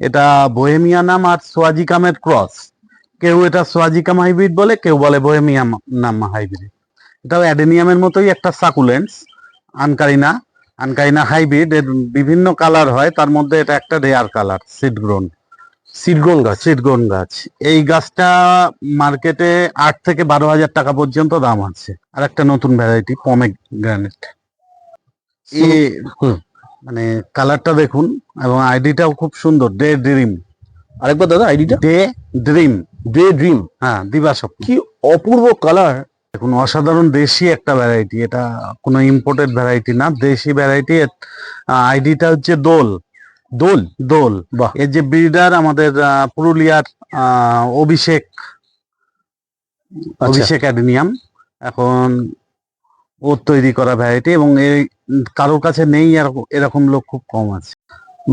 এটা বোহেমিয়ানাম আর সোয়াজিকামের ক্রস কেউ এটা সোয়াজিকাম হাইব্রিড বলে কেউ বলে বোহেমিয়াম নাম হাইব্রিড এটাও অ্যাডেনিয়ামের মতোই একটা সাকুলেন্টস আনকারিনা আনকারিনা হাইব্রিড এর বিভিন্ন কালার হয়। তার মধ্যে এটা একটা rare colour seed grown seed grown গাছ। সিডগোন গাছ। এই গাছটা মার্কেটে আট থেকে বারো হাজার টাকা পর্যন্ত দাম আছে। আর একটা নতুন ভ্যারাইটি পমে গ্রানেট হুম। মানে কালারটা দেখুন এবং আইডিটাও খুব সুন্দর ডে ড্রিম। আরেকবার দাদা আইডিটা? Day dream. Day dream. হ্যাঁ দিবাস্বপ্ন কি অপূর্ব কালার। দেখুন অসাধারণ দেশি একটা ভ্যারাইটি এটা কোনো ইম্পোর্টেড ভ্যারাইটি না দেশি ভ্যারাইটি আইডিটা হচ্ছে দোল। দোল? দোল। বাহ। এর যে ব্রিডার আমাদের পুরুলিয়ার অভিষেক আচ্ছা। অভিষেক অ্যাডেনিয়াম এখন ওর তৈরি করা ভ্যারাইটি এবং এই কারোর কাছে নেই এরকম লোক খুব কম আছে।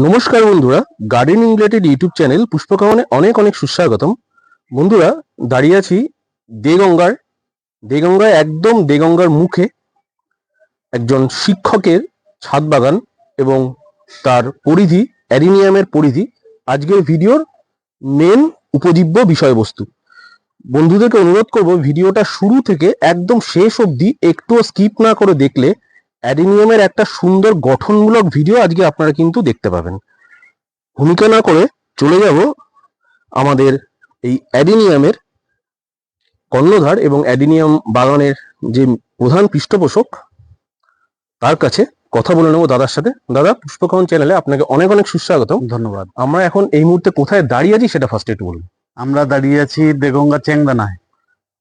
নমস্কার বন্ধুরা গার্ডেনিং রিলেটেড ইউটিউব চ্যানেল পুষ্পকামনে অনেক অনেক সুস্বাগতম। বন্ধুরা, দাঁড়িয়ে আছি দেগঙ্গার, দেগঙ্গায়, একদম দেগঙ্গার মুখে একজন শিক্ষকের ছাদ বাগান এবং তার পরিধি, অ্যারিনিয়ামের পরিধি। আজকের ভিডিওর মেন উপজীব্য বিষয়বস্তু। বন্ধুদেরকে অনুরোধ করব, ভিডিওটা শুরু থেকে একদম শেষ অবধি একটুও স্কিপ না করে দেখলে অ্যাডিনিয়ামের একটা সুন্দর গঠনমূলক ভিডিও আজকে আপনারা কিন্তু দেখতে পাবেন। ভূমিকা না করে চলে যাব আমাদের এই অ্যাডিনিয়ামের কর্ণধার এবং অ্যাডিনিয়াম বাগানের যে প্রধান পৃষ্ঠপোষক তার কাছে কথা বলে নেব দাদার সাথে। দাদা পুষ্পকামন চ্যানেলে আপনাকে অনেক অনেক সুস্বাগত ধন্যবাদ। আমরা এখন এই মুহূর্তে কোথায় দাঁড়িয়ে আছি সেটা ফার্স্ট একটু বলুন। আমরা দাঁড়িয়ে আছি দেগঙ্গা চেংদানায়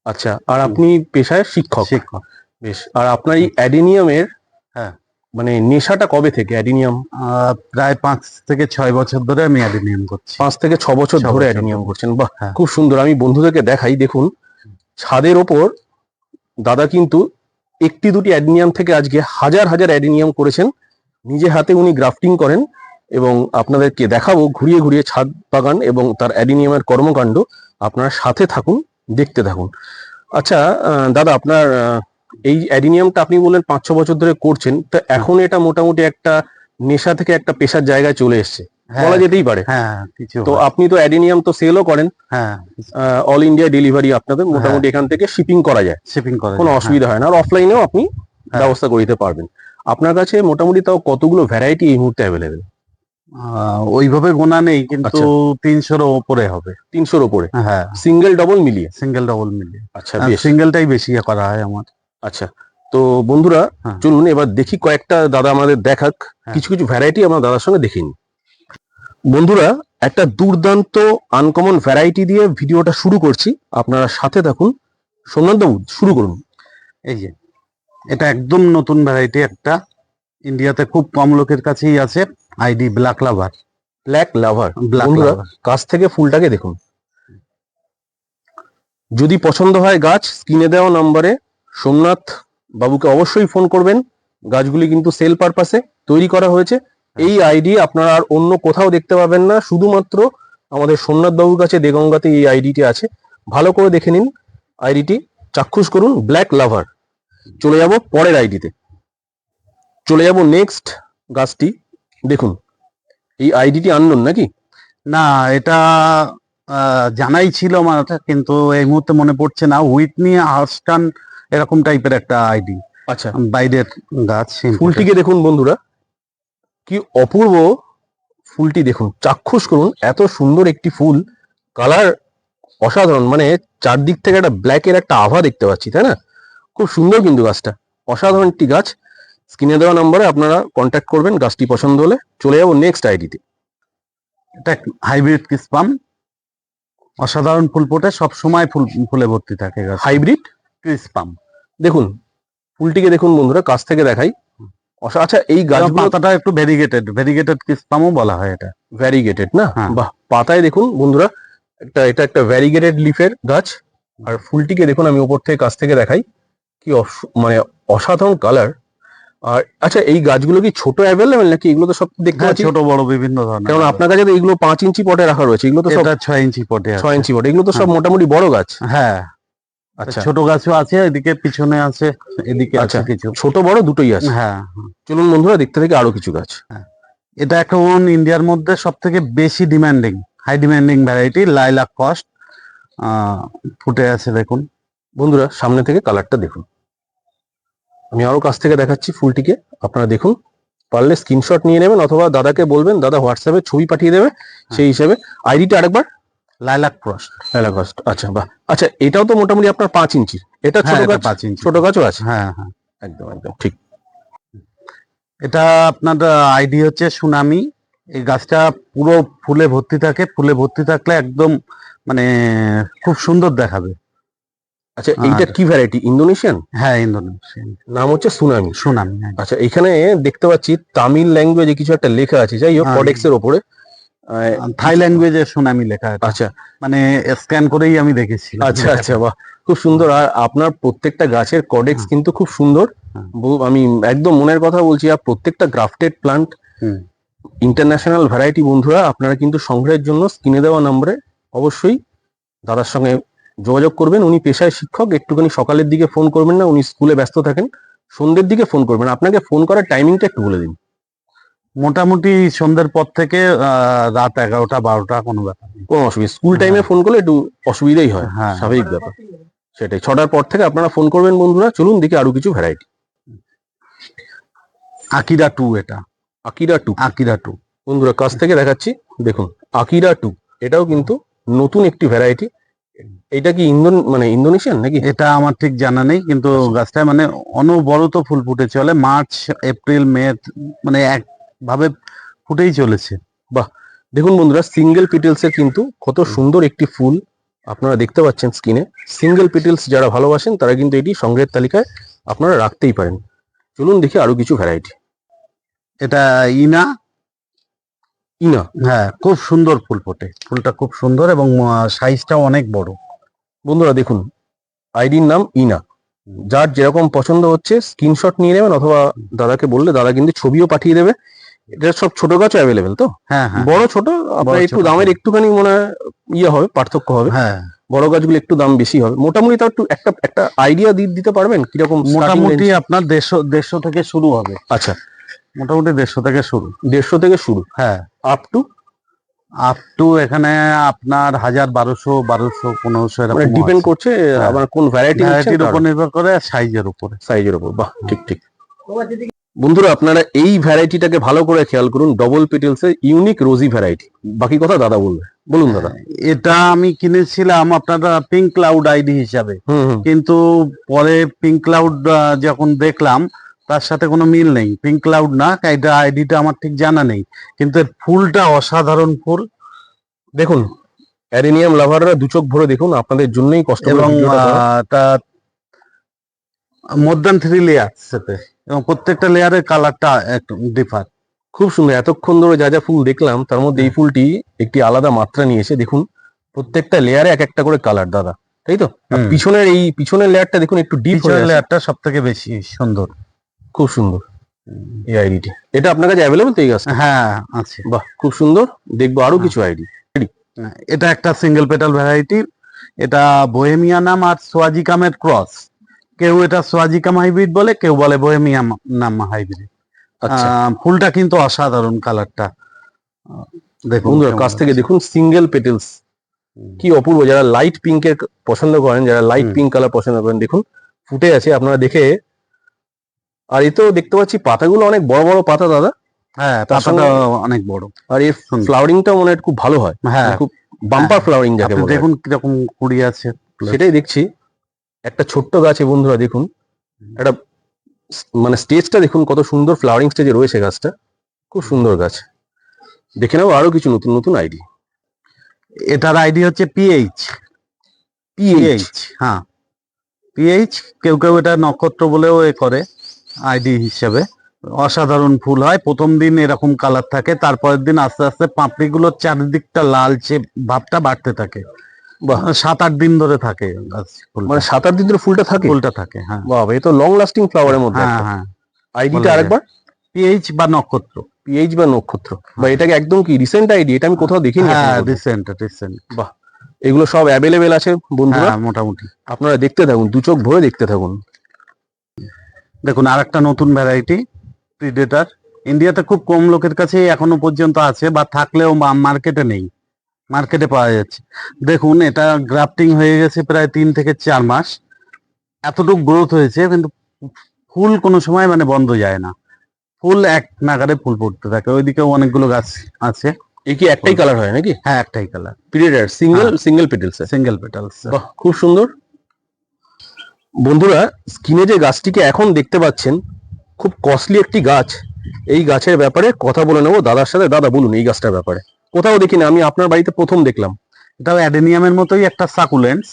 আচ্ছা আর আপনি পেশায় শিক্ষক। শিক্ষক। বেশ আর আপনার এই অ্যাডিনিয়ামের হ্যাঁ। মানে নেশাটা কবে থেকে? অ্যাডিনিয়াম? প্রায় পাঁচ থেকে ছয় বছর ধরে আমি অ্যাডেনিয়াম করছি। পাঁচ থেকে ছ বছর ধরে অ্যাডিনিয়াম করছেন? বাহ হ্যাঁ। খুব সুন্দর। আমি বন্ধুদেরকে দেখাই দেখুন। ছাদের ওপর দাদা কিন্তু একটি দুটি অ্যাডিনিয়াম থেকে আজকে হাজার হাজার অ্যাডিনিয়াম করেছেন। নিজে হাতে উনি গ্রাফটিং করেন এবং আপনাদেরকে দেখাবো ঘুরিয়ে ঘুরিয়ে ছাদ বাগান এবং তার অ্যাডিনিয়ামের কর্মকাণ্ড। আপনারা সাথে থাকুন দেখতে থাকুন। আচ্ছা দাদা আপনার এই অ্যাডিনিয়ামটা আপনি বললেন পাঁচ ছ বছর ধরে করছেন তো এখন এটা মোটামুটি একটা নেশা থেকে একটা পেশার জায়গায় চলে এসছে। বলা যেতেই পারে। হ্যাঁ তো হয়। আপনি তো অ্যাডিনিয়াম তো সেলও করেন। হ্যাঁ অল ইন্ডিয়া ডেলিভারি আপনাদের মোটামুটি এখান থেকে শিপিং করা যায়। শিপিং করে কোনো অসুবিধা হয়। না। আর অফলাইনেও আপনি হ্যাঁ। ব্যবস্থা করে দিতে পারবেন। আপনার কাছে মোটামুটি তাও কতগুলো ভ্যারাইটি এই মুহূর্তে অ্যাভেলেবেল ওইভাবে গোনা নেই কিন্তু আচ্ছা। তিনশোর ওপরে হবে। তিনশোর ওপরে? হ্যাঁ। সিঙ্গেল ডবল মিলিয়ে? সিঙ্গেল ডবল মিলিয়ে। আচ্ছা সিঙ্গেলটাই বেশি করা হয় আমার। আচ্ছা তো বন্ধুরা হ্যাঁ। চলুন এবার দেখি কয়েকটা দাদা আমাদের দেখাক। হ্যাঁ। কিছু কিছু ভ্যারাইটি আমরা দাদার সঙ্গে দেখে বন্ধুরা একটা দুর্দান্ত আনকমন ভ্যারাইটি দিয়ে ভিডিওটা শুরু করছি। আপনারা সাথে থাকুন। সোমনাথ বাবু শুরু করুন। এই যে এটা একদম নতুন ভ্যারাইটি একটা। ইন্ডিয়াতে খুব কম লোকের কাছেই আছে। ID black lover black lover black বন্ধুরা কাছ থেকে ফুলটাকে দেখুন। যদি পছন্দ হয় গাছ স্ক্রিনে দেওয়া নম্বরে সোমনাথ বাবুকে অবশ্যই ফোন করবেন। গাছগুলি কিন্তু সেল পারপাসে তৈরি করা হয়েছে। এই আইডি আপনারা আর অন্য কোথাও দেখতে পাবেন না। শুধুমাত্র আমাদের সোমনাথ বাবুর কাছে দেগঙ্গাতে এই আইডিটি আছে। ভালো করে দেখে নিন আইডিটি চাক্ষুষ করুন ব্ল্যাক লাভার চলে যাব পরের আইডিতে চলে যাব নেক্সট গাছটি। দেখুন, এই আইডিটি আননোন নাকি? না, এটা জানাই ছিল আমার কিন্তু এই মুহূর্তে মনে পড়ছে না। উইটনি হার্স্টান এরকম টাইপের একটা আইডি আচ্ছা। বাইরের গাছ ফুলটিকে দেখুন বন্ধুরা। কি অপূর্ব ফুলটি দেখুন। চাক্ষুষ করুন। এত সুন্দর একটি ফুল। কালার অসাধারণ। মানে চারদিক থেকে একটা ব্ল্যাকের একটা আভা দেখতে পাচ্ছি তাই না? খুব সুন্দর কিন্তু গাছটা। অসাধারণ একটি গাছ। স্ক্রিনে দেওয়া নম্বরে আপনারা কন্ট্যাক্ট করবেন গাছটি পছন্দ হলে। চলে যাব নেক্সট আইডিতে এটা হাইব্রিড কিসপাম অসাধারণ ফুল ফোটে। সব সময় ফুল ফুলে ভর্তি থাকে হাইব্রিড ক্রিসপাম দেখুন ফুলটিকে দেখুন বন্ধুরা কাছ থেকে দেখাই। অসা- আচ্ছা এই গাছগুলো পাতাটা একটু ভেরিগেটেড ভেরিগেটেড কিসপামও বলা হয় এটা। ভ্যারিগেটেড না? হ্যাঁ। বাহ পাতায় দেখুন বন্ধুরা একটা এটা একটা ভ্যারিগেটেড লিফের গাছ। আর ফুলটিকে দেখুন আমি উপর থেকে কাছ থেকে দেখাই। কি অস- মানে অসাধারণ কালার আর আচ্ছা এই গাছগুলো কি ছোট অ্যাভেলেবেল নাকি? এগুলো তো সব দেখতে হ্যাঁ, পাচ্ছি? ছোট বড় বিভিন্ন ধরনের। কারণ আপনার কাছে তো এগুলো পাঁচ ইঞ্চি পটে রাখা রয়েছে। এগুলো তো সব এটা ছয় ইঞ্চি পটে আছে। ছয় ইঞ্চি পটে। এগুলো তো সব হ্যাঁ। মোটামুটি বড় গাছ। হ্যাঁ। আচ্ছা। ছোট গাছও আছে এদিকে পিছনে আছে এদিকে আছে আচ্ছা। কিছু। ছোট বড় দুটোই আছে? হ্যাঁ। চলুন বন্ধুরা দেখতে থেকে আরও কিছু গাছ। এটা এখন ইন্ডিয়ার মধ্যে সব থেকে বেশি demanding high demanding variety lilac cost ফুটে আছে দেখুন। বন্ধুরা সামনে থেকে কালারটা দেখুন। আমি আরও কাছ থেকে দেখাচ্ছি ফুলটিকে। আপনারা দেখুন পারলে স্ক্রিনশট নিয়ে নেবেন অথবা দাদাকে বলবেন দাদা হোয়াটসঅ্যাপে ছবি পাঠিয়ে দেবে সেই হিসাবে। আইডিটা আরেকবার লাইলাক ক্রস্ট। এলাকাস্ট আচ্ছা বাহ। আচ্ছা এটাও তো মোটামুটি আপনার পাঁচ ইঞ্চির। এটা ছোট হ্যাঁ এটা গাছ? পাঁচ ইঞ্চি। ছোট গাছও আছে? হ্যাঁ হ্যাঁ। একদম একদম ঠিক। এটা আপনার আইডি হচ্ছে সুনামি। এই গাছটা পুরো ফুলে ভর্তি থাকে। ফুলে ভর্তি থাকলে একদম মানে খুব সুন্দর দেখাবে। আচ্ছা এইটা কি ভ্যারাইটি ইন্দোনেশিয়ান? হ্যাঁ ইন্দোনেশিয়ান। নাম হচ্ছে সুনামি। সুনামি হ্যাঁ। আচ্ছা এখানে দেখতে পাচ্ছি তামিল ল্যাঙ্গুয়েজে কিছু একটা লেখা আছে। যাই হোক হ্যাঁ। কডেক্স ওপরে। থাই ল্যাঙ্গুয়েজে সুনামি লেখা আচ্ছা। মানে স্ক্যান করেই আমি দেখেছি। আচ্ছা আচ্ছা বাহ খুব সুন্দর। আর আপনার প্রত্যেকটা গাছের কডেক্স কিন্তু খুব সুন্দর। আমি একদম মনের কথা বলছি আর প্রত্যেকটা গ্রাফটেড প্লান্ট। ইন্টারন্যাশনাল ভ্যারাইটি বন্ধুরা আপনারা কিন্তু সংগ্রহের জন্য স্ক্রিনে দেওয়া নম্বরে অবশ্যই দাদার সঙ্গে যোগাযোগ করবেন। উনি পেশায় শিক্ষক একটুখানি সকালের দিকে ফোন করবেন না উনি স্কুলে ব্যস্ত থাকেন। সন্ধ্যের দিকে ফোন করবেন। আপনাকে ফোন করার টাইমিংটা একটু বলে দিন। মোটামুটি সন্ধ্যার পর থেকে রাত এগারোটা বারোটা কোনো ব্যাপার নেই। কোনো অসুবিধা স্কুল টাইমে ফোন করলে একটু অসুবিধাই হয় হ্যাঁ স্বাভাবিক ব্যাপার। সেটাই ছটার পর থেকে আপনারা ফোন করবেন বন্ধুরা চলুন দেখি আরও কিছু ভ্যারাইটি আকিরা টু এটা। আকিরা টু আকিরা টু বন্ধুরা কাছ থেকে দেখাচ্ছি দেখুন আকিরা টু এটাও কিন্তু নতুন একটি ভ্যারাইটি এটা কি ইন্দোন মানে ইন্দোনেশিয়ান নাকি? এটা আমার ঠিক জানা নেই কিন্তু আচ্ছা। গাছটা মানে অনবরত ফুল ফুটে চলে মার্চ এপ্রিল মে মানে একভাবে ফুটেই চলেছে। বাহ! দেখুন বন্ধুরা সিঙ্গেল পিটেলস এর কিন্তু কত সুন্দর একটি ফুল আপনারা দেখতে পাচ্ছেন স্ক্রিনে সিঙ্গেল পিটেলস যারা ভালোবাসেন তারা কিন্তু এটি সংগ্রহের তালিকায় আপনারা রাখতেই পারেন। চলুন দেখি আরও কিছু ভ্যারাইটি এটা ইনা। ইনা? হ্যাঁ খুব সুন্দর ফুল ফোটে। ফুলটা খুব সুন্দর এবং সাইজটাও অনেক বড়। বন্ধুরা দেখুন আইডির নাম ইনা। যার যেরকম পছন্দ হচ্ছে স্ক্রিনশট নিয়ে নেবেন অথবা দাদাকে বললে দাদা কিন্তু ছবিও পাঠিয়ে দেবে। এটা সব ছোট গাছও অ্যাভেলেবেল তো? হ্যাঁ হ্যাঁ। বড় ছোট আপনার একটু দামের একটুখানি মনে হয় ইয়ে হবে পার্থক্য হবে। হ্যাঁ। বড় গাছগুলো একটু দাম বেশি হবে। মোটামুটি তাও একটু একটা একটা আইডিয়া দিতে পারবেন কীরকম মোটামুটি আপনার দেড়শো দেড়শো থেকে শুরু হবে। আচ্ছা। মোটামুটি দেড়শো থেকে শুরু। দেড়শো থেকে শুরু? হ্যাঁ। আপ টু আপ টু এখানে আপনার হাজার বারোশো বারোশো পনেরোশো মানে এরকম ডিপেন্ড করছে হ্যাঁ। আবার কোন ভ্যারাইটি ভ্যারাইটির উপর নির্ভর করে সাইজের উপরে। সাইজের উপর বাহ ঠিক ঠিক। বন্ধুরা আপনারা এই ভ্যারাইটিটাকে ভালো করে খেয়াল করুন ডবল পিটেলস এর ইউনিক রোজি ভ্যারাইটি বাকি কথা দাদা বলবে। বলুন দাদা। এটা আমি কিনেছিলাম আপনারা পিঙ্ক ক্লাউড আইডি হিসাবে। কিন্তু পরে পিঙ্ক ক্লাউড যখন দেখলাম তার সাথে কোনো মিল নেই। পিঙ্ক ক্লাউড না এটা আইডিটা আমার ঠিক জানা নেই। কিন্তু ফুলটা অসাধারণ ফুল। দেখুন অ্যারেনিয়াম লাভাররা দু চোখ ভরে দেখুন আপনাদের জন্যই কষ্ট এবং। এটা মোর দ্যান থ্রি লেয়ার সেতে এবং প্রত্যেকটা লেয়ারের কালারটা একটু ডিফার খুব সুন্দর এতক্ষণ ধরে যা যা ফুল দেখলাম তার মধ্যে এই ফুলটি একটি আলাদা মাত্রা নিয়েছে দেখুন প্রত্যেকটা লেয়ারে এক একটা করে কালার দাদা তাই তো? পিছনের এই পিছনের লেয়ারটা দেখুন একটু ডিপ লেয়ারটা সব থেকে বেশি সুন্দর। খুব সুন্দর। এই আইডিটি এটা আপনার কাছে অ্যাভেলেবল তো এই গাছটা? হ্যাঁ আছে। বাহ খুব সুন্দর। দেখব আরও কিছু আইডি এটা একটা সিঙ্গেল পেটাল ভ্যারাইটি এটা বোহেমিয়ানাম আর সোয়াজিকামের ক্রস কেউ এটা সোয়াজিকাম হাইব্রিড বলে কেউ বলে বোহেমিয়াম নাম হাইব্রিড। আচ্ছা। ফুলটা কিন্তু অসাধারণ কালারটা। দেখুন কাছ থেকে দেখুন সিঙ্গেল পেটেলস কি অপূর্ব যারা লাইট পিঙ্কের পছন্দ করেন যারা লাইট পিঙ্ক কালার পছন্দ করেন দেখুন ফুটে আছে আপনারা দেখে। আর এতেও দেখতে পাচ্ছি পাতাগুলো অনেক বড় বড় পাতা দাদা। হ্যাঁ পাতাটা অনেক বড়। আর এর ফ্লাওয়ারিংটা মনে হয় খুব ভালো হয়। হ্যাঁ। খুব বাম্পার ফ্লাওয়ারিং যাকে দেখুন কীরকম কুড়ি আছে। সেটাই দেখছি। একটা ছোট্ট গাছে বন্ধুরা দেখুন। একটা মানে স্টেজটা দেখুন কত সুন্দর ফ্লাওয়ারিং স্টেজে রয়েছে গাছটা। খুব সুন্দর গাছ। দেখে নেব আরও কিছু নতুন নতুন আইডি এটার আইডি হচ্ছে পিএইচ পিএইচ হ্যাঁ। পিএইচ কেউ কেউ এটা নক্ষত্র বলেও এ করে আইডি হিসেবে। অসাধারণ ফুল হয়। প্রথম দিন এরকম কালার থাকে তারপরের দিন আস্তে আস্তে পাপড়িগুলোর চারিদিকটা লালচে ভাবটা বাড়তে থাকে। সাত আট দিন ধরে থাকে গাছ মানে সাত আট দিন ধরে ফুলটা থাকে? ফুলটা থাকে হ্যাঁ। বাবা এ তো লং লাস্টিং ফ্লাওয়ারের মধ্যে হ্যাঁ হ্যাঁ। আইডিটা আরেকবার? পিএইচ বা নক্ষত্র। পিএইচ বা নক্ষত্র। বা এটাকে একদম কি রিসেন্ট আইডি এটা আমি কোথাও দেখিনি হ্যাঁ রিসেন্ট রিসেন্ট বাহ এগুলো সব অ্যাভেলেবেল আছে বন্ধুরা? হ্যাঁ মোটামুটি। আপনারা দেখতে থাকুন দু চোখ ভরে দেখতে থাকুন। দেখুন আর একটা নতুন ভ্যারাইটি প্রিডেটার ইন্ডিয়াতে খুব কম লোকের কাছে এখনও পর্যন্ত আছে বা থাকলেও মার্কেটে নেই। মার্কেটে পাওয়া যাচ্ছে। দেখুন এটা গ্রাফটিং হয়ে গেছে প্রায় তিন থেকে চার মাস। এতটুকু গ্রোথ হয়েছে কিন্তু ফুল কোনো সময় মানে বন্ধ যায় না। ফুল এক নাগারে ফুল পড়তে থাকে। ওইদিকেও অনেকগুলো গাছ আছে। এ কি একটাই কালার হয় নাকি? হ্যাঁ একটাই colour period single. Single petals single petals খুব সুন্দর। বন্ধুরা স্ক্রিনে যে গাছটিকে এখন দেখতে পাচ্ছেন খুব কস্টলি একটি গাছ। এই গাছের ব্যাপারে কথা বলে নেব। দাদার সাথে দাদা বলুন এই গাছটার ব্যাপারে। কোথাও দেখিনি আমি আপনার বাড়িতে প্রথম দেখলাম। এটাও অ্যাডেনিয়ামের মতোই একটা সাকুলেন্স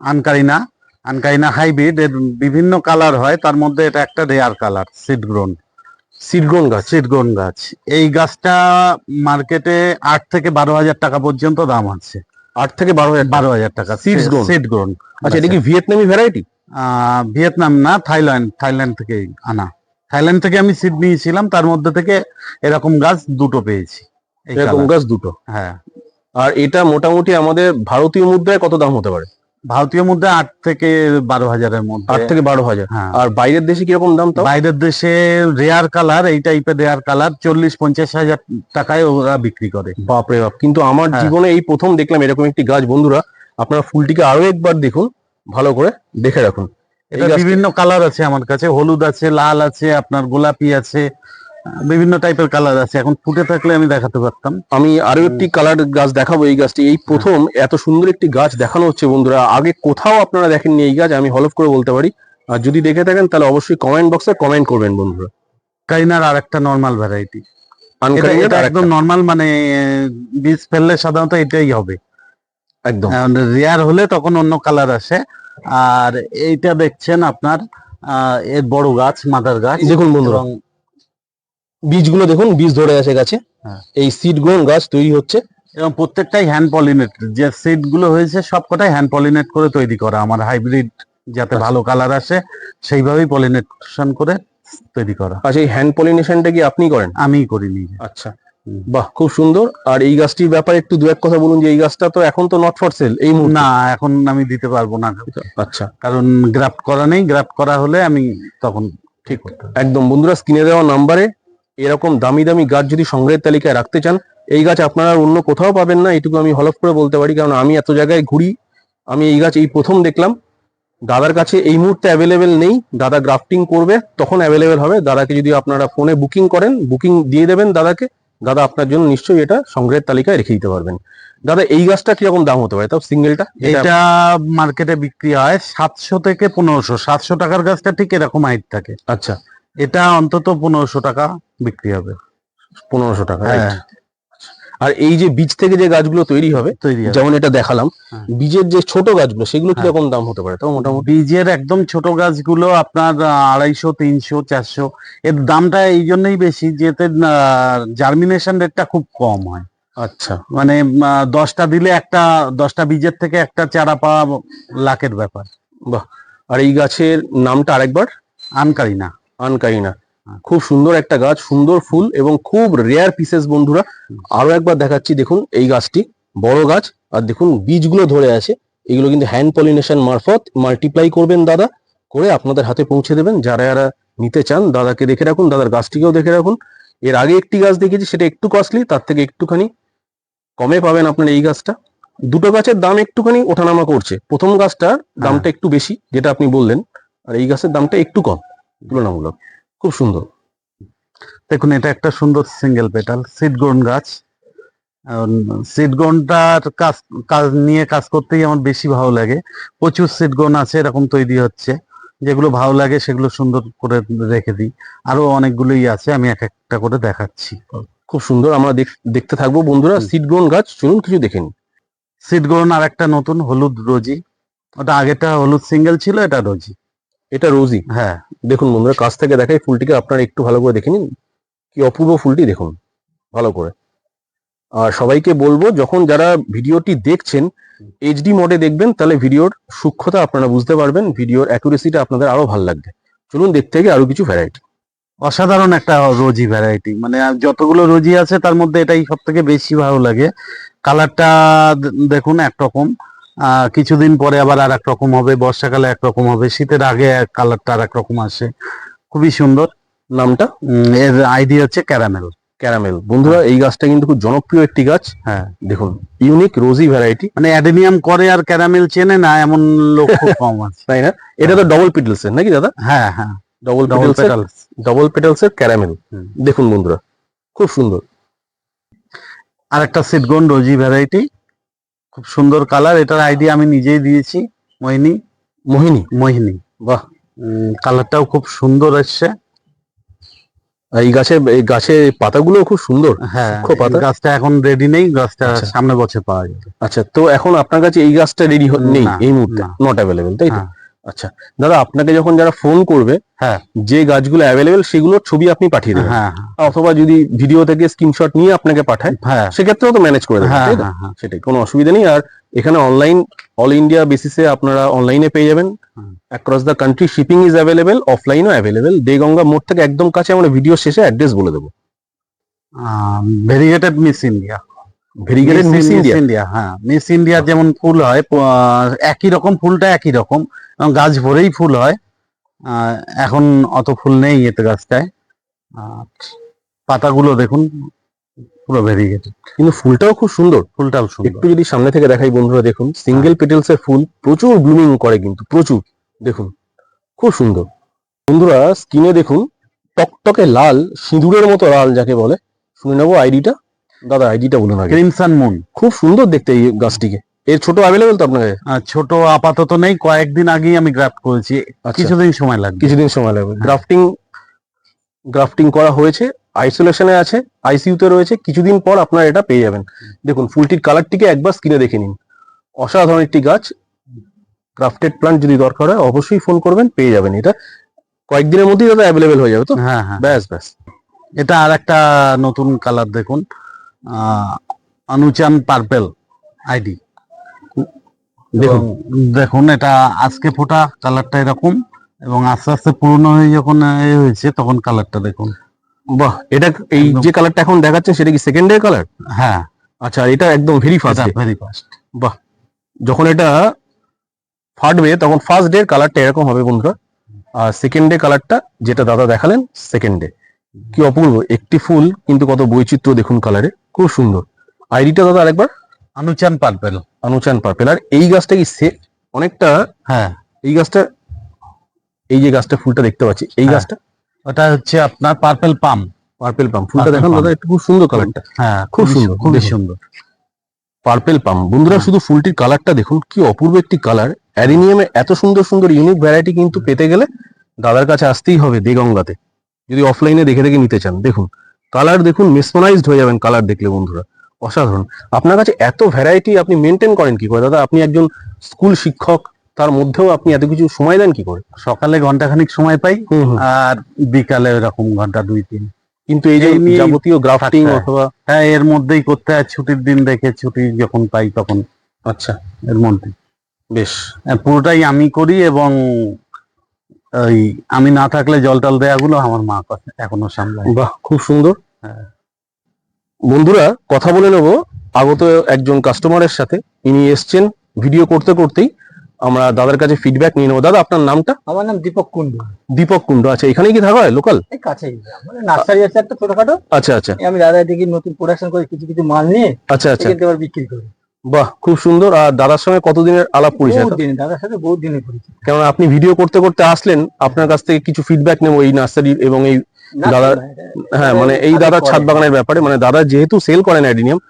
আনকারিনা আনকারিনা হাইব্রিড এর বিভিন্ন কালার হয় তার মধ্যে এটা একটা rare colour seed grown seed grown গাছ। সিড গ্রোন গাছ। এই গাছটা মার্কেটে আট থেকে বারো হাজার টাকা পর্যন্ত দাম আছে। আট থেকে বারো হাজার বারো হাজার টাকা। Seeds grown? সিড গ্রোন আচ্ছা এটা কি ভিয়েতনামি ভ্যারাইটি ভিয়েতনাম না থাইল্যান্ড থাইল্যান্ড থেকে আনা। থাইল্যান্ড থেকে আমি সিড নিয়েছিলাম তার মধ্যে থেকে এরকম গাছ দুটো পেয়েছি। এরকম গাছ দুটো। হ্যাঁ। আর এটা মোটামুটি আমাদের ভারতীয় মুদ্রায় কত দাম হতে পারে? ভারতীয় মুদ্রা আট থেকে বারো হাজারের মধ্যে। আট থেকে বারো হাজার। হ্যাঁ। আর বাইরের দেশে কীরকম দাম তাও? বাইরের দেশে রেয়ার কালার এই টাইপের রেয়ার কালার চল্লিশ পঞ্চাশ হাজার টাকায় ওরা বিক্রি করে। বাপরে বাপ কিন্তু আমার হ্যাঁ। জীবনে এই প্রথম দেখলাম এরকম একটি গাছ। বন্ধুরা আপনারা ফুলটিকে আরও একবার দেখুন ভালো করে দেখে রাখুন। এটা বিভিন্ন কালার আছে আমার কাছে। হলুদ আছে লাল আছে আপনার গোলাপি আছে। বিভিন্ন টাইপের কালার আছে। এখন ফুটে থাকলে আমি দেখাতে পারতাম। আমি আরও একটি কালার গাছ দেখাবো এই গাছটি। এই প্রথম এত সুন্দর একটি গাছ দেখানো হচ্ছে বন্ধুরা। আগে কোথাও আপনারা দেখেননি এই গাছ আমি হলফ করে বলতে পারি। আর যদি দেখে থাকেন তাহলে অবশ্যই কমেন্ট বক্সে কমেন্ট করবেন বন্ধুরা। কাইনার আর একটা নর্মাল ভ্যারাইটি এটা একদম নর্মাল মানে বীজ ফেললে সাধারণত এটাই হবে। একদম। রেয়ার হলে তখন অন্য কালার আসে। আর এইটা দেখছেন আপনার আহ, এর বড় গাছ মাদার গাছ। দেখুন বন্ধুরা। বীজগুলো দেখুন বীজ ধরে আছে গাছে। হ্যাঁ। এই সিড গ্রোন গাছ তৈরি হচ্ছে। এবং প্রত্যেকটাই হ্যান্ড পলিনেট যে সিডগুলো হয়েছে সবকটাই হ্যান্ড পলিনেট করে তৈরি করা। আমার হাইব্রিড যাতে আচ্ছা। ভালো কালার আসে সেইভাবেই পলিনেশন করে তৈরি করা। আচ্ছা এই হ্যান্ড পলিনেশনটা কি আপনি করেন? আমি করি নিজে। আচ্ছা। বাহ খুব সুন্দর। আর এই গাছটির ব্যাপারে একটু দু এক কথা বলুন যে এই গাছটা তো এখন তো নট ফর সেল এই না এখন আমি দিতে পারব না। আচ্ছা। কারণ গ্রাফট করা নেই। গ্রাফট করা হলে আমি তখন ঠিক একদম বন্ধুরা স্ক্রিনে দেওয়া নাম্বারে এরকম দামি দামি গাছ যদি সংগ্রহের তালিকায় রাখতে চান এই গাছ আপনারা অন্য কোথাও পাবেন না এটুকু আমি হলফ করে বলতে পারি কারণ আমি এত জায়গায় ঘুরি আমি এই গাছ এই প্রথম দেখলাম। দাদার কাছে এই মুহূর্তে অ্যাভেলেবেল নেই দাদা গ্রাফটিং করবে তখন অ্যাভেলেবেল হবে। দাদাকে যদি আপনারা ফোনে বুকিং করেন বুকিং দিয়ে দেবেন দাদাকে দাদা আপনার জন্য নিশ্চয়ই এটা সংগ্রহের তালিকায় রেখে দিতে পারবেন। দাদা এই গাছটা কীরকম দাম হতে পারে? তাও সিঙ্গেলটা এটা মার্কেটে বিক্রি হয় সাতশো থেকে পনেরোশো। সাতশো টাকার গাছটা ঠিক এরকম হাইট থাকে। আচ্ছা। এটা অন্তত পনেরোশো টাকা বিক্রি হবে। পনেরোশো টাকা হ্যাঁ। আর এই যে বীজ থেকে যে গাছগুলো তৈরি হবে যেমন এটা দেখালাম হ্যাঁ। বীজের যে ছোট গাছগুলো সেগুলো হ্যাঁ। কীরকম দাম হতে পারে? তাও মোটামুটি। বীজের একদম ছোট গাছগুলো আপনার আড়াইশো তিনশো চারশো এর দামটা এই জন্যই বেশি যেতে জার্মিনেশন রেটটা খুব কম হয়। আচ্ছা। মানে দশটা দিলে একটা দশটা বীজের থেকে একটা চারা পাওয়া লাখের ব্যাপার। বাহ। আর এই গাছের নামটা আরেকবার? আনকারি না আনকারিনা। হ্যাঁ। খুব সুন্দর একটা গাছ সুন্দর ফুল এবং খুব রেয়ার পিসেস বন্ধুরা। আরও একবার দেখাচ্ছি দেখুন এই গাছটি বড় গাছ। আর দেখুন বীজগুলো ধরে আছে। এগুলো কিন্তু হ্যান্ড পলিনেশন মারফত মাল্টিপ্লাই করবেন দাদা করে আপনাদের হাতে পৌঁছে দেবেন। যারা যারা নিতে চান দাদাকে দেখে রাখুন দাদার গাছটিকেও দেখে রাখুন। এর আগে একটি গাছ দেখেছি সেটা একটু কস্টলি তার থেকে একটুখানি কমে পাবেন আপনার এই গাছটা। দুটো গাছের দাম একটুখানি ওঠানামা করছে। প্রথম গাছটার দামটা একটু বেশি যেটা আপনি বললেন। আর এই গাছের দামটা একটু কম। তুলনামূলক। খুব সুন্দর। দেখুন এটা একটা সুন্দর সিঙ্গেল পেটাল সিডগোন গাছ। সিডগোনটার কাজ কাজ নিয়ে কাজ করতেই আমার বেশি ভালো লাগে। প্রচুর সিডগোন আছে এরকম তৈরি হচ্ছে। যেগুলো ভালো লাগে সেগুলো সুন্দর করে রেখে দিই। আরও অনেকগুলোই আছে আমি এক একটা করে দেখাচ্ছি। খুব সুন্দর আমরা দেখ- দেখতে থাকব। বন্ধুরা হুম। গাছ চলুন কিছু দেখে সিডগোন আর একটা নতুন হলুদ রোজি। ওটা আগেটা হলুদ সিঙ্গেল ছিল এটা রোজি। এটা রোজি হ্যাঁ দেখুন বন্ধুরা, কাছ থেকে দেখাই ফুলটিকে, আপনারা একটু ভালো করে দেখে নিন। কি অপূর্ব ফুলটি, দেখুন, ভালো করে। আর সবাইকে বলব, যখন যারা ভিডিওটি দেখছেন এইচডি মোডে দেখবেন, তাহলে ভিডিওর সূক্ষ্মতা আপনারা বুঝতে পারবেন, ভিডিওর অ্যাকুরেসিটা আপনাদের আরও ভালো লাগবে। চলুন দেখতে গিয়ে আরও কিছু ভ্যারাইটি অসাধারণ একটা রোজি ভ্যারাইটি মানে যতগুলো রোজি আছে, তার মধ্যে এটাই সব থেকে বেশি ভালো লাগে। কালারটা দেখুন, একরকম। কিছুদিন পরে আবার আর রকম হবে বর্ষাকালে একরকম হবে শীতের আগে কালারটা আর রকম আসে। খুবই সুন্দর। নামটা? এর আইডি হচ্ছে ক্যারামেল ক্যারামেল বন্ধুরা এই গাছটা কিন্তু খুব জনপ্রিয় একটি গাছ। হ্যাঁ। দেখুন ইউনিক রোজি ভ্যারাইটি মানে অ্যাডেনিয়াম করে আর ক্যারামেল চেনে না এমন লোক খুব কম আছে। তাই না? এটা তো ডবল পিটেলস এর নাকি দাদা? হ্যাঁ হ্যাঁ। Double double petals petal double petals এর ক্যারামেল দেখুন বন্ধুরা খুব সুন্দর। আর একটা সিটগন রোজি ভ্যারাইটি খুব সুন্দর কালার এটার আইডিয়া আমি নিজেই দিয়েছি মোহিনী মোহিনী মোহিনী বাহ কালারটাও খুব সুন্দর আসছে এই গাছে এই গাছে পাতাগুলো খুব সুন্দর হ্যাঁ পাতা। গাছটা এখন রেডি নেই গাছটা আচ্ছা। সামনে বছর পাওয়া যাবে আচ্ছা তো এখন আপনার কাছে এই গাছটা রেডি নেই এই মুহূর্তে। নট অ্যাভেলেবেল তাই তো হ্যাঁ। আচ্ছা দাদা আপনাকে যখন যারা ফোন করবে হ্যাঁ। যে গাছগুলো অ্যাভেলেবেল সেগুলোর ছবি আপনি পাঠিয়ে দেবেন। হ্যাঁ অথবা যদি ভিডিও থেকে স্ক্রিনশট নিয়ে আপনাকে পাঠায় হ্যাঁ। সেক্ষেত্রেও তো ম্যানেজ করে দেবেন হ্যাঁ তাই হ্যাঁ হ্যাঁ। সেটাই কোনো অসুবিধা নেই। আর এখানে অনলাইন অল ইন্ডিয়া বেসিসে আপনারা অনলাইনে পেয়ে যাবেন। Across the country shipping is available অফলাইনও available Deganga মোড় থেকে একদম কাছে আমরা ভিডিও শেষে অ্যাড্রেস বলে দেবো। Variegated miss India variegated miss India হ্যাঁ। মিস ইন্ডিয়া যেমন ফুল হয় একই রকম ফুলটা একই রকম। এবং গাছ ভরেই ফুল হয়। এখন অত ফুল নেই এতে গাছটায়। পাতাগুলো দেখুন পুরো ভেরিগেটেড কিন্তু ফুলটাও খুব সুন্দর। ফুলটাও সুন্দর। একটু যদি সামনে থেকে দেখাই বন্ধুরা দেখুন সিঙ্গেল পেটেলস এর ফুল প্রচুর ব্লুমিং করে কিন্তু প্রচুর। দেখুন খুব সুন্দর। বন্ধুরা স্কিনে দেখুন টকটকে লাল সিঁদুরের মতো লাল যাকে বলে। শুনে নেব আইডিটা। দাদা আইডিটা বলুন আগে। ক্রিমসন মুন খুব সুন্দর দেখতে এই গাছটিকে। এর ছোট অ্যাভেলেবেল তো আপনার কাছে? ছোট আপাতত নেই কয়েকদিন আগেই আমি গ্রাফট করেছি। আচ্ছা। কিছুদিন সময় লাগবে। কিছুদিন সময় লাগবে। গ্রাফটিং গ্রাফটিং করা হয়েছে আইসোলেশনে আছে আইসিইউতে রয়েছে কিছুদিন পর আপনারা এটা পেয়ে যাবেন। দেখুন ফুলটির কালারটিকে একবার স্ক্রিনে দেখে নিন। অসাধারণ একটি গাছ। গ্রাফটেড প্লান্ট যদি দরকার হয় অবশ্যই ফোন করবেন পেয়ে যাবেন এটা। কয়েকদিনের মধ্যেই দাদা অ্যাভেলেবেল হয়ে যাবে তো? হ্যাঁ হ্যাঁ। ব্যাস ব্যাস। এটা আর একটা নতুন কালার দেখুন। আহ, অনুচান পার্পেল আইডি দেখুন দেখুন এটা আজকে ফোটা কালারটা এরকম এবং আস্তে আস্তে পুরনো হয়ে যখন এ হয়েছে তখন কালারটা দেখুন। বাহ এটা এই যে কালারটা এখন দেখাচ্ছেন সেটা কি সেকেন্ড ডে কালার? হ্যাঁ। আচ্ছা এটা একদম ভেরি ফার্স্ট এটা ভেরি ফাস্ট বাহ যখন এটা ফাটবে তখন ফার্স্ট ডে কালারটা এরকম হবে বন্ধুরা। আর সেকেন্ড ডে কালারটা যেটা দাদা দেখালেন সেকেন্ড ডে কি অপূর্ব একটি ফুল কিন্তু কত বৈচিত্র্য দেখুন কালারে খুব সুন্দর। আইডিটা দাদা আরেকবার? অনুচান পার্পেল। আনুচান পার্পেল। আর এই গাছটা কি অনেকটা হ্যাঁ। এই গাছটা এই যে গাছটা ফুলটা দেখতে পাচ্ছি এই হ্যাঁ, গাছটা? ওটা হচ্ছে আপনার পার্পেল পাম। পার্পেল পাম। ফুলটা দেখান। দাদা একটু খুব সুন্দর কালারটা হ্যাঁ খুব সুন্দর, খুবই। সুন্দর। Purple palm. বন্ধুরা শুধু ফুলটির কালারটা দেখুন কি অপূর্ব একটি কালার অ্যারিনিয়ামে এত সুন্দর সুন্দর ইউনিক ভ্যারাইটি কিন্তু পেতে গেলে দাদার কাছে আসতেই হবে দেগঙ্গাতে। যদি অফলাইনে দেখে দেখে নিতে চান দেখুন। কালার দেখুন মেসমারাইজড হয়ে যাবেন কালার দেখলে বন্ধুরা। অসাধারণ। আপনার কাছে এত ভ্যারাইটি আপনি মেনটেন করেন কি করে? দাদা আপনি একজন স্কুল শিক্ষক তার মধ্যেও আপনি এত কিছু সময় দেন কি করে? সকালে ঘন্টাখানিক সময় পাই। আর বিকালে এরকম ঘণ্টা দুই তিন। কিন্তু এই যে যাবতীয় গ্রাফটিং অথবা হ্যাঁ এর মধ্যেই করতে হয়। ছুটির দিন দেখে ছুটি যখন পাই তখন। আচ্ছা। এর মধ্যে। বেশ। পুরোটাই আমি করি এবং ওই আমি না থাকলে জল টল দেয়াগুলো আমার মা এখনও সামলায়। বাহ খুব সুন্দর। হ্যাঁ। বন্ধুরা কথা বলে নেব। আগত একজন কাস্টমারের সাথে। ইনি এসছেন ভিডিও করতে করতেই। আমরা দাদার কাছে ফিডব্যাক নিয়ে নেব। দাদা আপনার নামটা? আমার নাম দীপক কুন্ডু দীপক কুণ্ড। আচ্ছা এখানেই কি থাকা হয়? লোকাল এই কাছেই। মানে নার্সারি আছে একটা ছোটখাটো। আচ্ছা আচ্ছা। আমি দাদা দেখি নতুন প্রোডাকশন করে কিছু কিছু মাল নিয়ে আচ্ছা আচ্ছা। এখান আবার বিক্রি করি। বাহ খুব সুন্দর। আর দাদার সঙ্গে কতদিনের আলাপ পরিচয়? দাদার সাথে বহুত দিনে করেছি কেননা আপনি ভিডিও করতে করতে আসলেন। আপনার কাছ থেকে কিছু ফিডব্যাক নেব এই নার্সারির এবং এই দাদা- হ্যাঁ মানে এই দাদার ছাদ বাগানের ব্যাপারে মানে দাদা যেহেতু সেল করেন অ্যাডিনিয়াম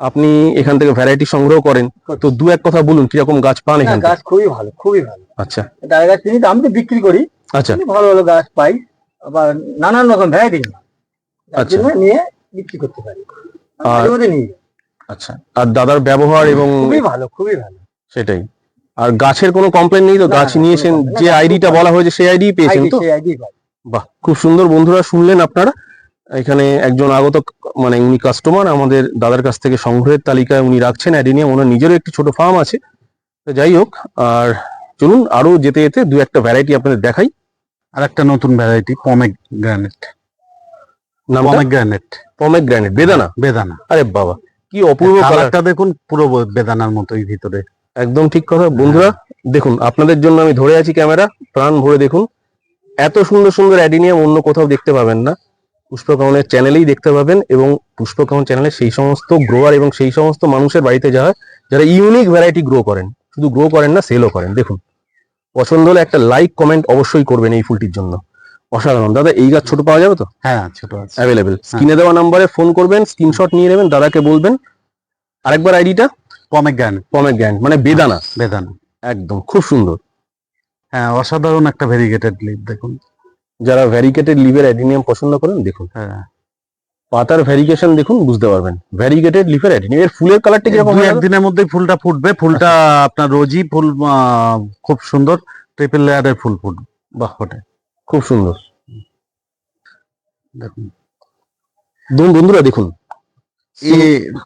আপনি এখান থেকে ভ্যারাইটি সংগ্রহ করেন তো দু এক কথা বলুন কীরকম গাছ পান এখান গাছ খুবই ভালো খুবই ভালো। আচ্ছা। দাদা গাছ তো আমি তো বিক্রি করি। আচ্ছা। ভালো ভালো গাছ পাই আবার নানান রকম ভ্যারাইটি আচ্ছা। নিয়ে বিক্রি করতে পারি। আর-। আচ্ছা। আর দাদার ব্যবহার এবং খুবই ভালো খুবই ভালো। সেটাই। আর গাছের কোনো কমপ্লেন নেই তো? গাছ নিয়েছেন যে। আইডিটা বলা হয়েছে সেই আইডি পেয়েছেন তো? সেই আইডি পাই বাহ খুব সুন্দর বন্ধুরা শুনলেন আপনারা। এখানে একজন আগত মানে উনি কাস্টমার আমাদের দাদার কাছ থেকে সংগ্রহের তালিকায় উনি রাখছেন অ্যাডিনিয়াম ওনার নিজেরও একটি ছোট ফার্ম আছে। তো যাই হোক আর চলুন আরও যেতে যেতে দু একটা ভ্যারাইটি আপনাদের দেখাই। আর একটা নতুন variety pomegranate pomegranate pomegranate বেদানা। বেদানা আরে বাবা কি অপূর্ব কালারটা দেখুন পুরো বেদানার মতোই ভিতরে। একদম ঠিক কথা। বন্ধুরা দেখুন আপনাদের জন্য আমি ধরে আছি ক্যামেরা। প্রাণ ভরে দেখুন। এত সুন্দর সুন্দর অ্যাডিনিয়াম অন্য কোথাও দেখতে পাবেন না। পুষ্পকাউনের চ্যানেলেই দেখতে পাবেন এবং পুষ্পকাউন চ্যানেলে সেই সমস্ত গ্রোয়ার এবং সেই সমস্ত মানুষের বাড়িতে যাওয়া হয় যারা ইউনিক ভ্যারাইটি গ্রো করেন শুধু গ্রো করেন না সেলও করেন। দেখুন পছন্দ হলে একটা লাইক কমেন্ট অবশ্যই করবেন এই ফুলটির জন্য। অসাধারণ। দাদা এই গাছ ছোট পাওয়া যাবে তো? হ্যাঁ ছোট আছে। অ্যাভেলেবেল স্ক্রিনে দেওয়া নাম্বারে ফোন করবেন স্ক্রিনশট নিয়ে নেবেন দাদাকে বলবেন। আরেকবার আইডিটা পমেক গ্যান্ড মানে বেদানা। বেদানা। একদম খুব সুন্দর। হ্যাঁ অসাধারণ একটা ভেরিগেটেড লিপ দেখুন। যারা ভ্যারিকেটেড লিভের অ্যাডিনিয়াম পছন্দ করেন দেখুন। হ্যাঁ। পাতার ভ্যারিগেশন দেখুন বুঝতে পারবেন। ভ্যারিগেটেড লিফের অ্যাডিনিয়াম এর ফুলের কালারটা কীরকম হয় একদিনের মধ্যেই ফুলটা ফুটবে ফুলটা আপনার রোজই ফুল খুব সুন্দর ট্রিপল লেয়ারের ফুল ফুটবে বাহ ফোটে খুব সুন্দর। দেখুন। দেখুন বন্ধুরা দেখুন। এ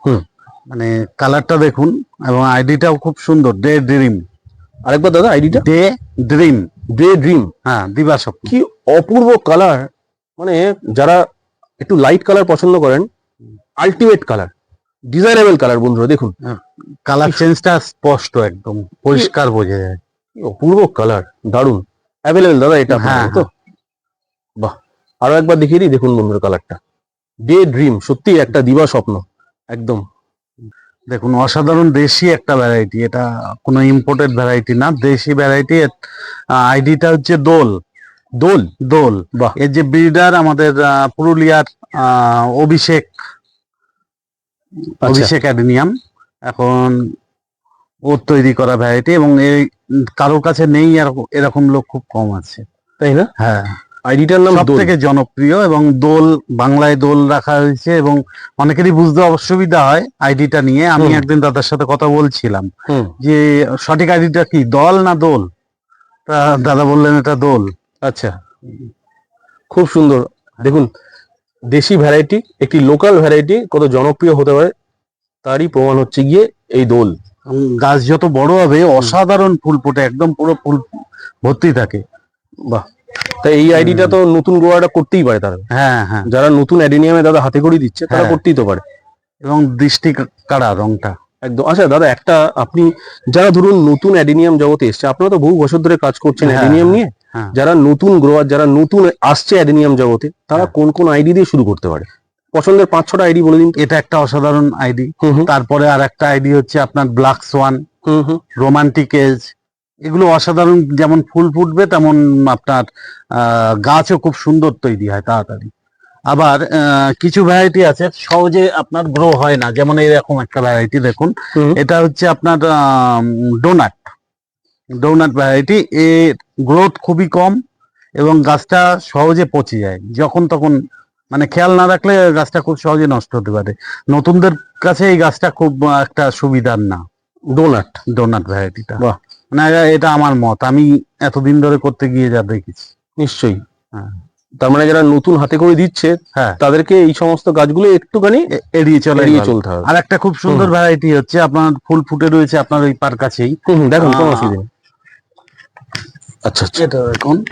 হুম। মানে কালারটা দেখুন এবং আইডিটাও খুব সুন্দর ডে ড্রিম আরেকবার দাদা আইডিটা ডে ড্রিম ডে ড্রিম। হ্যাঁ দিবা স্বপ্ন কি অপূর্ব কালার মানে যারা একটু লাইট কালার পছন্দ করেন আলটিমেট কালার ডিজাইরেবল কালার বন্ধুরা দেখুন। কালার চেঞ্জটা স্পষ্ট একদম পরিষ্কার বোঝা যায়। অপূর্ব কালার দারুণ অ্যাভেলেবেল দাদা এটা হ্যাঁ, তো? বাহ আরও একবার দেখিয়ে দিই দেখুন বন্ধুরা কালারটা ডে ড্রিম সত্যি একটা দিবা স্বপ্ন একদম। দেখুন অসাধারণ দেশি একটা ভ্যারাইটি এটা কোনো ইম্পোর্টেড ভ্যারাইটি না দেশি ভ্যারাইটি আইডিটা হচ্ছে দোল। দোল? দোল বাহ। এর যে ব্রিডার আমাদের পুরুলিয়ার অভিষেক আচ্ছা। অভিষেক অ্যাডেনিয়াম। এখন ওর তৈরি করা ভ্যারাইটি এবং এই কারোর কাছে নেই এরকম- এরকম লোক খুব কম আছে। তাই না? হ্যাঁ। আইডিটার নাম সব দোল। থেকে জনপ্রিয় এবং দোল বাংলায় দোল রাখা হয়েছে এবং অনেকেরই বুঝতে অসুবিধা হয় আইডিটা নিয়ে। আমি একদিন দাদার সাথে কথা বলছিলাম যে সঠিক আইডিটা কি দল না দোল? তা দাদা বললেন এটা দোল। আচ্ছা। খুব সুন্দর। দেখুন দেশি ভ্যারাইটি একটি লোকাল ভ্যারাইটি কত জনপ্রিয় হতে পারে তারই প্রমাণ হচ্ছে গিয়ে এই দোল। গাছ যত বড় হবে অসাধারণ ফুল ফোটে একদম পুরো ফুল ভর্তি থাকে। বাহ। তাই এই আইডিটা তো নতুন গোয়াটা করতেই পারে তারা। হ্যাঁ হ্যাঁ। যারা নতুন অ্যাডিনিয়ামে দাদা হাতে করে দিচ্ছে তারা হ্যাঁ। করতেই তো পারে। এবং দৃষ্টি কাড়া রংটা। একদম। আচ্ছা দাদা একটা আপনি যারা ধরুন নতুন অ্যাডিনিয়াম জগতে এসছে আপনারা তো বহু বছর ধরে কাজ করছেন হ্যাঁ, অ্যাডিনিয়াম নিয়ে। হ্যাঁ। যারা নতুন গ্রোয়ার যারা নতুন আসছে অ্যাডিনিয়াম জগতে তারা। কোন কোন আইডি দিয়ে শুরু করতে পারে? পছন্দের পাঁচ ছটা আইডি বলে দিন এটা একটা অসাধারণ আইডি তারপরে আর একটা আইডি হচ্ছে আপনার ব্ল্যাক সোয়ান হুম হুম। রোমান্টিক এজ এগুলো অসাধারণ যেমন ফুল ফুটবে তেমন আপনার আহ, গাছও খুব সুন্দর তৈরি হয় তাড়াতাড়ি। আবার কিছু ভ্যারাইটি আছে সহজে আপনার গ্রো হয় না। যেমন এরকম একটা ভ্যারাইটি দেখুন। এটা হচ্ছে আপনার ডোনাট ডোনাট ভ্যারাইটি এর গ্রোথ খুবই কম এবং গাছটা সহজে পচে যায়। যখন তখন মানে খেয়াল না রাখলে গাছটা খুব সহজে নষ্ট হতে পারে। নতুনদের কাছে এই গাছটা খুব একটা সুবিধার না। ডোনাট ডোনাট ভ্যারাইটিটা মানে এটা- আমার মত। আমি এতদিন ধরে করতে গিয়ে যা দেখেছি। নিশ্চয়ই। হ্যাঁ। তার মানে যারা নতুন হাতে করে দিচ্ছে হ্যাঁ। তাদেরকে এই সমস্ত গাছগুলো একটুখানি এড়িয়ে চলে এড়িয়ে চলতে হবে। আর একটা খুব সুন্দর ভ্যারাইটি হচ্ছে আপনার ফুল ফুটে রয়েছে আপনার ওই পার কাছেই। দেখুন কোনো আহ। অসুবিধা আচ্ছা আচ্ছা। এটা দেখুন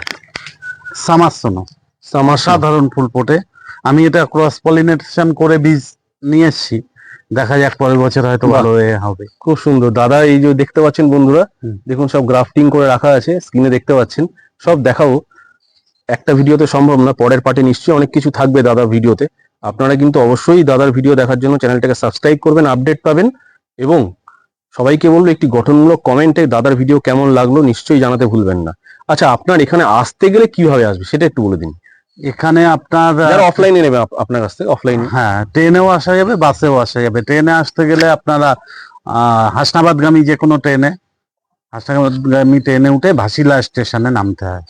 সামাসনো সামাশা সাধারণ ফুল ফোটে। আমি এটা ক্রস পলিনেশন করে বীজ নিয়ে এসেছি। দেখা যাক পরের বছর হয়তো ভালো হবে। খুব সুন্দর। দাদা এই যে দেখতে পাচ্ছেন বন্ধুরা। দেখুন সব গ্রাফটিং করে রাখা আছে স্ক্রিনে দেখতে পাচ্ছেন। সব দেখাবো। একটা ভিডিওতে সম্ভব না পরের পার্টে নিশ্চয়ই অনেক কিছু থাকবে দাদার ভিডিওতে। আপনারা কিন্তু অবশ্যই দাদার ভিডিও দেখার জন্য চ্যানেলটাকে সাবস্ক্রাইব করবেন আপডেট পাবেন এবং সবাইকে বলব একটি গঠনমূলক কমেন্টে দাদার ভিডিও কেমন লাগল নিশ্চয়ই জানাতে ভুলবেন না। আচ্ছা আপনার এখানে আসতে গেলে কীভাবে আসবে সেটা একটু বলে দিন। এখানে আপনার অফলাইনে নেবে আপ- আপনার কাছ থেকে অফলাইনে হ্যাঁ ট্রেনেও আসা যাবে বাসেও আসা যাবে। ট্রেনে আসতে গেলে আপনারা হাসনাবাদগামী যে কোনো ট্রেনে হাসনাবাদগামী ট্রেনে উঠে ভাসিলা স্টেশনে নামতে হয়।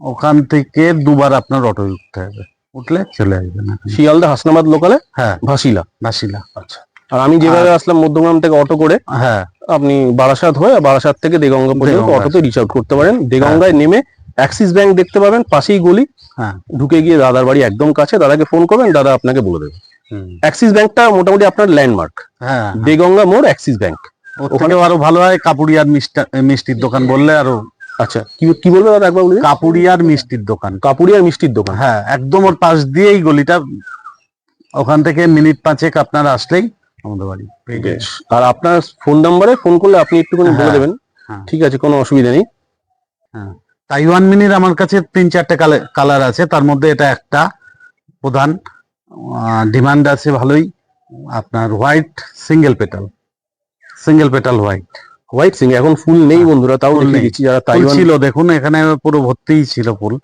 ওখান থেকে দুবার আপনার অটো উঠতে হবে। উঠলে চলে আসবেন। শিয়ালদা হাসনাবাদ লোকালে হ্যাঁ। ভাসিলা। ভাসিলা আচ্ছা। আর আমি যেভাবে আসলাম মধ্যগ্রাম থেকে অটো করে হ্যাঁ। আপনি বারাসাত হয়ে বারাসাত থেকে দেগঙ্গা পর্যন্ত। অটোতে রিচ আউট করতে পারেন। দেগঙ্গায় নেমে অ্যাক্সিস ব্যাংক দেখতে পাবেন পাশেই গলি। হ্যাঁ। ঢুকে গিয়ে দাদার বাড়ি একদম কাছে দাদাকে ফোন করবেন দাদা আপনাকে বলে দেবে। অ্যাক্সিস ব্যাংকটা মোটামুটি আপনার ল্যান্ডমার্ক হ্যাঁ দেগঙ্গা মোড় অ্যাক্সিস ব্যাংক থেকেও আরও ভালো হয় কাপুরিয়ার মিষ্টা- মিষ্টির দোকান বললে আরও আচ্ছা কি কি বলবে দাদা একবার বলে? কাপুরিয়ার মিষ্টির দোকান। কাপুরিয়ার মিষ্টির দোকান। হ্যাঁ একদম ওর পাশ দিয়েই গলিটা। ওখান থেকে মিনিট পাঁচেক আপনার আসলেই আমাদের বাড়ি। আর আপনার ফোন নাম্বারে ফোন করলে আপনি একটুখানি বলে হ্যাঁ, দেবেন। হ্যাঁ। ঠিক আছে কোনো অসুবিধা নেই। তাইওয়ান মিনির আমার কাছে তিন, চারটে কালার আছে। তার মধ্যে এটা একটা প্রধান ডিমান্ড আছে ভালোই। আপনার white, single petal. Single petal white. White Singh এখন ফুল নেই বন্ধুরা তাও নেই। দিচ্ছি যারা তাইওয়ান ছিল দেখুন এখানে পুরো ভর্তিই ছিল ফুল।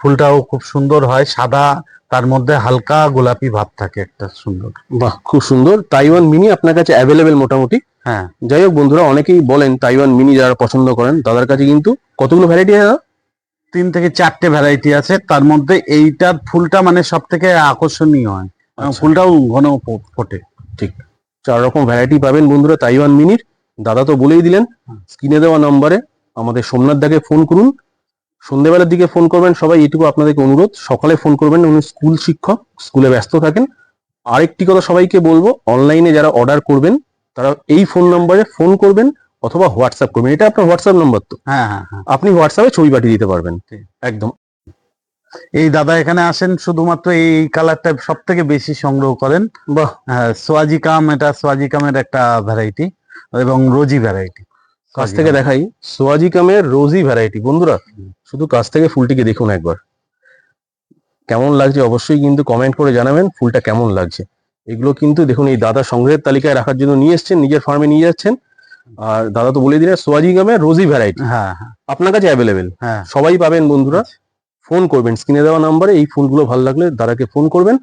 ফুলটাও খুব সুন্দর হয় সাদা তার মধ্যে হালকা গোলাপি ভাব থাকে একটা সুন্দর। বাহ খুব সুন্দর। তাইওয়ান মিনি আপনার কাছে অ্যাভেলেবেল মোটামুটি। হ্যাঁ। যাই হোক বন্ধুরা অনেকেই বলেন তাইওয়ান মিনি যারা পছন্দ করেন তাদের কাছে কিন্তু কতগুলো ভ্যারাইটি আছে তিন থেকে চারটে ভ্যারাইটি আছে তার মধ্যে এইটার ফুলটা মানে সব থেকে আকর্ষণীয় হয়। আচ্ছা। ফুলটাও ঘন ফোটে। চার রকম ভ্যারাইটি পাবেন বন্ধুরা তাইওয়ান মিনির দাদা তো বলেই দিলেন স্ক্রিনে দেওয়া নম্বরে আমাদের সোমনাথ দাকে ফোন করুন। সন্ধ্যেবেলার দিকে ফোন করবেন সবাই এটুকু আপনাদেরকে অনুরোধ। সকালে ফোন করবেন উনি স্কুল শিক্ষক স্কুলে ব্যস্ত থাকেন। আরেকটি কথা সবাইকে বলব অনলাইনে যারা অর্ডার করবেন তারা এই ফোন নম্বরে ফোন করবেন অথবা হোয়াটসঅ্যাপ করবেন। এটা আপনার হোয়াটসঅ্যাপ নম্বর তো। হ্যাঁ হ্যাঁ হ্যাঁ। আপনি হোয়াটসঅ্যাপে ছবি পাঠিয়ে দিতে পারবেন। একদম। এই দাদা এখানে আসেন শুধুমাত্র এই কালারটা সব থেকে বেশি সংগ্রহ করেন। বাহ! হ্যাঁ সোয়াজিকাম এটা সোয়াজিকামের একটা ভ্যারাইটি এবং রোজি ভ্যারাইটি কাছ থেকে দেখাই সোয়াজি সোয়াজিকামের রোজি ভ্যারাইটি বন্ধুরা শুধু কাছ থেকে ফুলটিকে দেখুন একবার। কেমন লাগছে অবশ্যই কিন্তু কমেন্ট করে জানাবেন ফুলটা কেমন লাগছে। এগুলো কিন্তু দেখুন এই দাদা সংগ্রহের তালিকায় রাখার জন্য নিয়ে এসছেন নিজের ফার্মে নিয়ে যাচ্ছেন। আর দাদা তো বলে দিলেন সোয়াজিকামের রোজি ভ্যারাইটি হ্যাঁ হ্যাঁ। আপনার কাছে অ্যাভেলেবেল হ্যাঁ। সবাই পাবেন বন্ধুরা। ফোন করবেন স্ক্রিনে দেওয়া নাম্বারে এই ফুলগুলো ভালো লাগলে দাদাকে ফোন করবেন।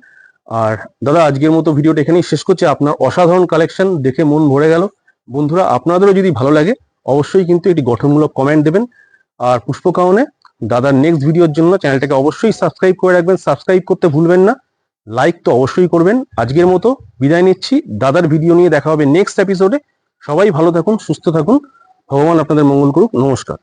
আর দাদা আজকের মতো ভিডিওটা এখানেই শেষ করছি। আপনার অসাধারণ কালেকশন দেখে মন ভরে গেল। বন্ধুরা, আপনাদেরও যদি ভালো লাগে, অবশ্যই কিন্তু একটি গঠনমূলক কমেন্ট দেবেন। আর পুষ্পকাওনে দাদার নেক্সট ভিডিওর জন্য চ্যানেলটাকে অবশ্যই সাবস্ক্রাইব করে রাখবেন। সাবস্ক্রাইব করতে ভুলবেন না। লাইক তো অবশ্যই করবেন। আজকের মতো বিদায় নিচ্ছি। দাদার ভিডিও নিয়ে দেখা হবে নেক্সট এপিসোডে সবাই ভালো থাকুন, সুস্থ থাকুন। ভগবান আপনাদের মঙ্গল করুক। নমস্কার।